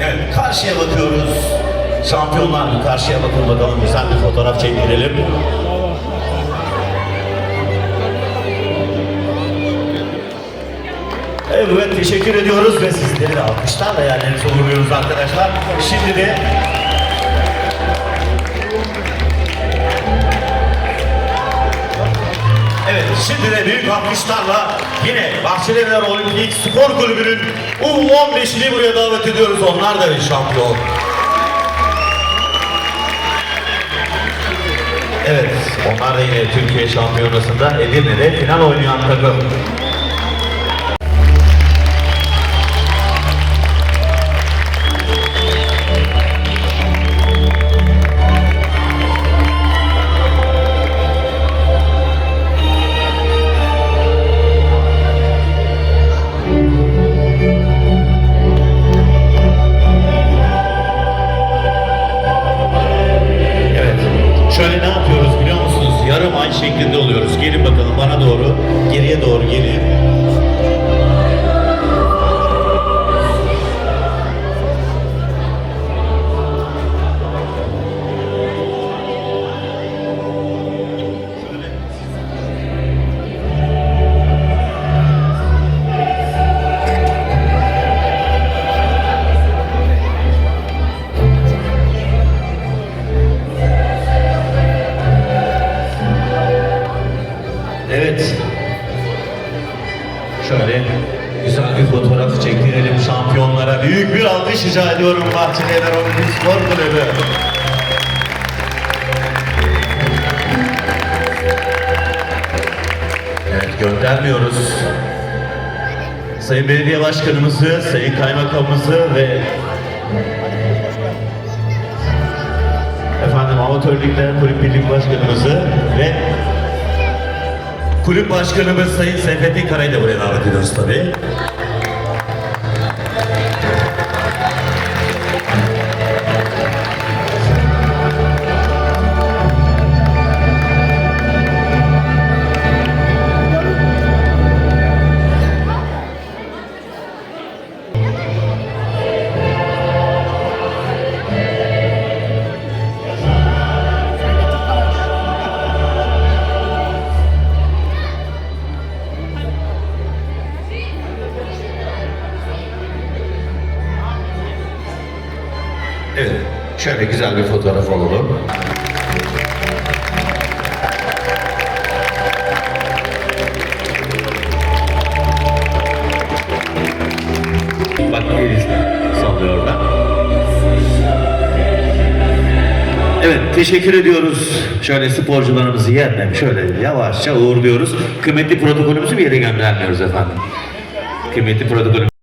Evet, karşıya bakıyoruz. Şampiyonlar karşıya bakın bakalım güzel bir fotoğraf çektirelim. Evet teşekkür ediyoruz ve sizleri de alkışlarla yerlerinize uğurluyoruz arkadaşlar. Şimdi de şimdi de büyük alkışlarla yine Bahçelievler Olimpik Spor Kulübü'nün U15'ini buraya davet ediyoruz. Onlar da bir şampiyon. Evet, onlar da yine Türkiye Şampiyonası'nda Edirne'de final oynayan takım. Ay şeklinde oluyoruz. Gelin bakalım bana doğru. Geriye doğru gelin. Şöyle güzel bir fotoğraf çektirelim şampiyonlara. Büyük bir alkış rica ediyorum Bahçelievler Olimpik Spor Kulübü. Evet göndermiyoruz. Sayın Belediye Başkanımızı, Sayın Kaymakamımızı ve efendim Amatör Ligler Kulüp Birlik Başkanımızı ve Kulüp Başkanımız Sayın Seyfettin Kara'yı da buraya davet ediyoruz tabii. Evet, şöyle güzel bir fotoğraf alalım. Bak Yeliz sallıyor. Evet, teşekkür ediyoruz. Şöyle sporcularımızı yerine şöyle yavaşça uğurluyoruz. Kıymetli protokolümüzü bir yere göndermiyoruz efendim. Kıymetli protokolümüzü